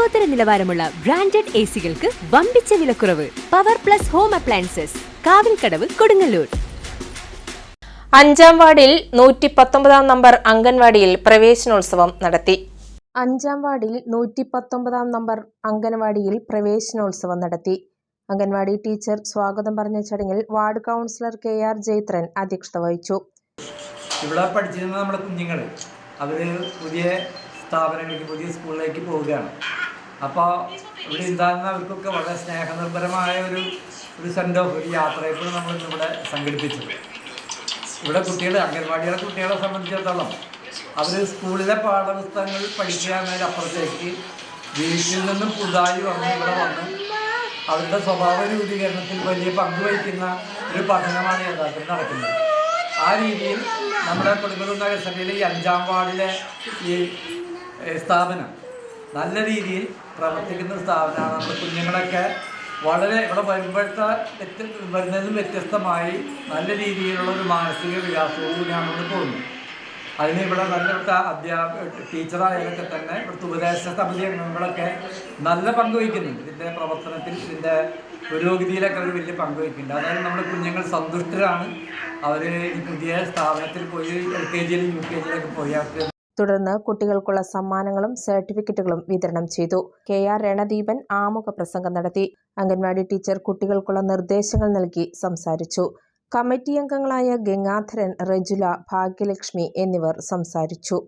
ലോകോത്തര നിലവാരമുള്ള branded A സികൾക്ക് വമ്പിച്ച വിലക്കുറവ്. Power Plus Home Appliances Kavilkadavu Kodungallur. അഞ്ചാം വാർഡിൽ നൂറ്റി പത്തൊമ്പതാം നമ്പർ അംഗൻവാടിയിൽ പ്രവേശനോത്സവം നടത്തി. അഞ്ചാം വാർഡിൽ നൂറ്റി പത്തൊമ്പതാം നമ്പർ അംഗൻവാടിയിൽ പ്രവേശനോത്സവം നടത്തി. അംഗൻവാടി ടീച്ചർ സ്വാഗതം പറഞ്ഞ ചടങ്ങിൽ ward councillor K R Jayathran അധ്യക്ഷത വഹിച്ചു. ഇവിടെ പഠിച്ചിരുന്ന നമ്മുടെ കുഞ്ഞുങ്ങൾ അവർ പുതിയ സ്ഥാപനങ്ങളിലേക്ക് പുതിയ സ്കൂളിലേക്ക് പോവുകയാണ്. അപ്പോൾ ഇവിടെ ഉണ്ടാകുന്ന അവർക്കൊക്കെ വളരെ സ്നേഹനിർഭരമായ ഒരു ഒരു സെൻഡ് ഓഫ് ഒരു യാത്രയപ്പോൾ നമ്മൾ ഇന്നിവിടെ സംഘടിപ്പിച്ചത് ഇവിടെ കുട്ടികൾ അംഗൻവാടിയിലെ കുട്ടികളെ സംബന്ധിച്ചിടത്തോളം അവർ സ്കൂളിലെ പാഠപുസ്തകങ്ങൾ പഠിക്കുക എന്നതിനപ്പുറത്തേക്ക് വീട്ടിൽ നിന്നും പുതുതായി വന്ന് ഇവിടെ വന്ന് അവരുടെ സ്വഭാവ രൂപീകരണത്തിൽ വലിയ പങ്ക് വഹിക്കുന്ന ഒരു പഠനമാണ് യഥാർത്ഥത്തിൽ നടക്കുന്നത്. ആ രീതിയിൽ നമ്മുടെ കൊടുങ്ങല്ലൂർ നഗരസഭയിലെ ഈ അഞ്ചാം വാർഡിലെ ഈ സ്ഥാപനം നല്ല രീതിയിൽ പ്രവർത്തിക്കുന്ന സ്ഥാപനമാണ് നമ്മുടെ കുഞ്ഞുങ്ങളൊക്കെ വളരെ ഇവിടെ വരുമ്പോഴത്തെ വരുന്നതിലും വ്യത്യസ്തമായി നല്ല രീതിയിലുള്ള ഒരു മാനസിക വികാസവും കൂടിയാണ് ഇവിടെ പോകുന്നത്. അതിന് ഇവിടെ നല്ല ഇവിടുത്തെ അധ്യാപക ടീച്ചറായാലൊക്കെ തന്നെ ഇവിടുത്തെ ഉപദേശ സമിതി അംഗങ്ങളൊക്കെ നല്ല പങ്ക് വഹിക്കുന്നുണ്ട്. ഇതിന്റെ പ്രവർത്തനത്തിൽ ഇതിന്റെ പുരോഗതിയിലൊക്കെ അവർ വലിയ പങ്ക് വഹിക്കുന്നുണ്ട്. അതായത് നമ്മുടെ കുഞ്ഞുങ്ങൾ സന്തുഷ്ടരാണ്. അവർ പുതിയ സ്ഥാപനത്തിൽ പോയി എൽ കെ ജിയിലും യു കെ ജിയിലൊക്കെ പോയി അവർക്ക് തുടർന്ന് കുട്ടികൾക്കുള്ള സമ്മാനങ്ങളും സർട്ടിഫിക്കറ്റുകളും വിതരണം ചെയ്തു. കെ ആർ രണദീപൻ ആമുഖ പ്രസംഗം നടത്തി. അംഗൻവാടി ടീച്ചർ കുട്ടികൾക്കുള്ള നിർദ്ദേശങ്ങൾ നൽകി സംസാരിച്ചു. കമ്മിറ്റി അംഗങ്ങളായ ഗംഗാധരൻ റജുല ഭാഗ്യലക്ഷ്മി എന്നിവർ സംസാരിച്ചു.